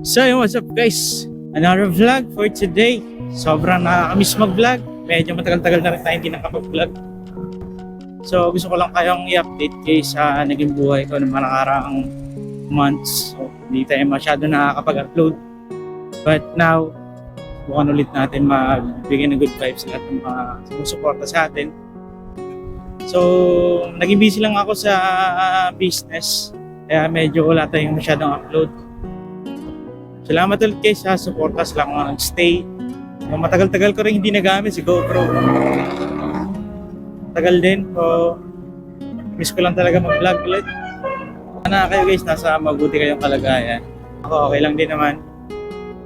So yun, what's up guys? Another vlog for today. Sobrang nakakamiss mag-vlog. Medyo matagal-tagal na rin tayo hindi nakapag-vlog. So gusto ko lang kayong i-update kayo sa naging buhay ko ng nakaraang months. So, hindi tayo masyado nakakapag-upload. But now, bukan ulit natin magbigay ng good vibes sa lahat ng mga sumusuporta sa atin. So, naging busy lang ako sa business. Kaya medyo wala tayong masyadong upload. Salamat ulit kayo sa suporta sa lang mga nag-stay. Yung Matagal-tagal ko rin hindi nagamit si GoPro. Tagal din. So, miss ko lang talaga mag-vlog ulit. Sana kayo guys, nasa mabuti kayong kalagayan. Ako okay lang din naman.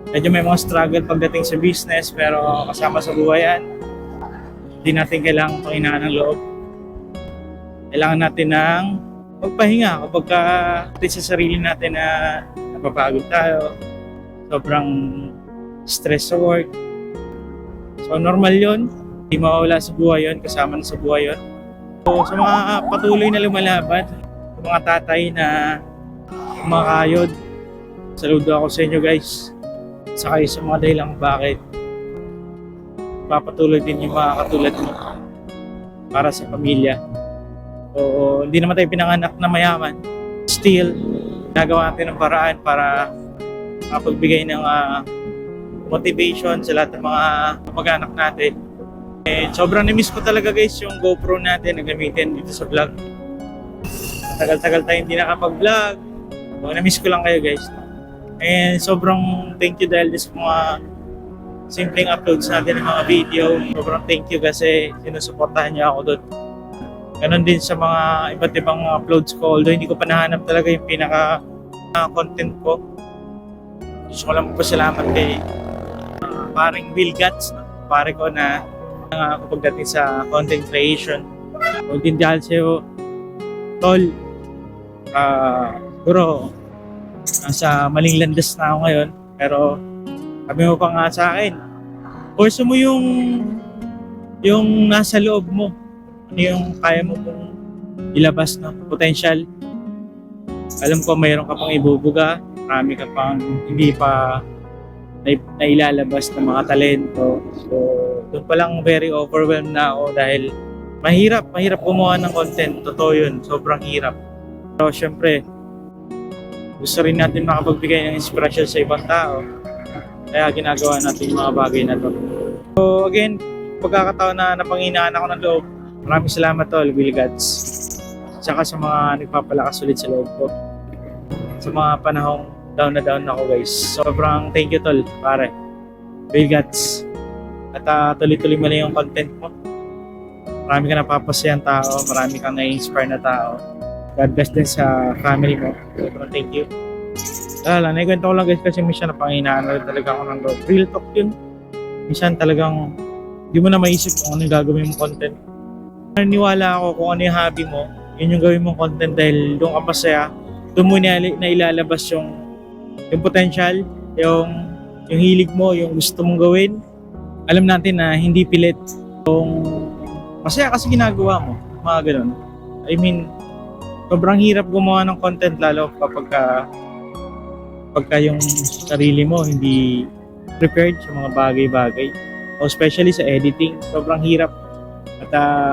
Medyo may mga struggle pagdating sa business pero kasama sa buhay yan. Hindi natin kailangan panginaan ng loob. Kailangan natin ng magpahinga kapag ka sa sarili natin na napapagod tayo, sobrang stress sa work. So normal yon hindi mawawala sa buhay yon kasama na sa buhay yon So sa mga patuloy na lumalaban, sa mga tatay na kumakayod, saludo ako sa inyo guys. Sa kayo sa mga dahilang bakit papatuloy din yung mga katulad mo para sa pamilya. So, hindi naman tayo pinanganak na mayaman. Still, nagawa natin ng paraan para makapagbigay ng ah, motivation sa lahat ng mga mag-anak natin. Eh, sobrang na-miss ko talaga guys yung GoPro natin na gamitin dito sa vlog. Tagal-tagal tayo hindi nakapag-vlog. So, na-miss ko lang kayo guys. And sobrang thank you dahil sa mga simpleng uploads natin ng mga video. Sobrang thank you kasi sinusuportahan niyo ako doon. Ganon din sa mga iba't ibang uploads ko. Although hindi ko pa nahanap talaga yung pinaka uh, content ko. Gusto ko lang magpasalamat kay uh, paring Will Guts, no? pare ko na uh, ako pagdating sa content creation. O din dahil sa'yo, Tol, uh, siguro, nasa maling landas na ako ngayon. Pero, sabi mo pa nga sa akin, force mo yung yung nasa loob mo ano yung kaya mo kung ilabas no potential alam ko mayroon ka pang ibubuga marami ka pang hindi pa na, nailalabas ng mga talento. So doon pa lang very overwhelmed na ako dahil mahirap mahirap gumawa ng content. Totoo yun sobrang hirap. Pero syempre gusto rin natin makapagbigay ng inspirasyon sa ibang tao. Kaya ginagawa natin yung mga bagay na to. So again pagkakataon na napanghinaan ako ng loob Maraming salamat tol, Will Gods. Tsaka sa mga nagpapalakas ulit sa loob ko. Sa mga panahong down na down ako guys. Sobrang thank you tol, pare. Will Gods. At uh, tuloy-tuloy mo lang yung content mo. Marami ka napapasayang tao, marami kang na-inspire na tao. God bless din sa family mo. Sobrang thank you. Wala, naikwento ko lang guys kasi minsan napanginaan na talaga ako ng loob. Real talk yun. Minsan talagang hindi mo na maisip kung ano yung gagawin mong content Naniwala ako kung ano yung hobby mo, yun yung gawin mong content dahil doon ka masaya, doon mo na ilalabas yung, yung potential, yung, yung hilig mo, yung gusto mong gawin. Alam natin na hindi pilit yung masaya kasi ginagawa mo, mga ganun. I mean, sobrang hirap gumawa ng content lalo kapag ka, pagka yung sarili mo hindi prepared sa mga bagay-bagay. O especially sa editing, sobrang hirap. At uh,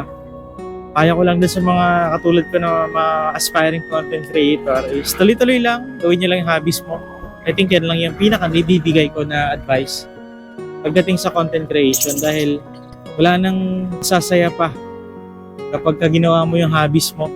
kaya ko lang din sa mga katulad ko na mga aspiring content creator is tuloy-tuloy lang, gawin nyo lang yung hobbies mo. I think yan lang yung pinaka nibibigay ko na advice pagdating sa content creation dahil wala nang sasaya pa kapag ka ginawa mo yung hobbies mo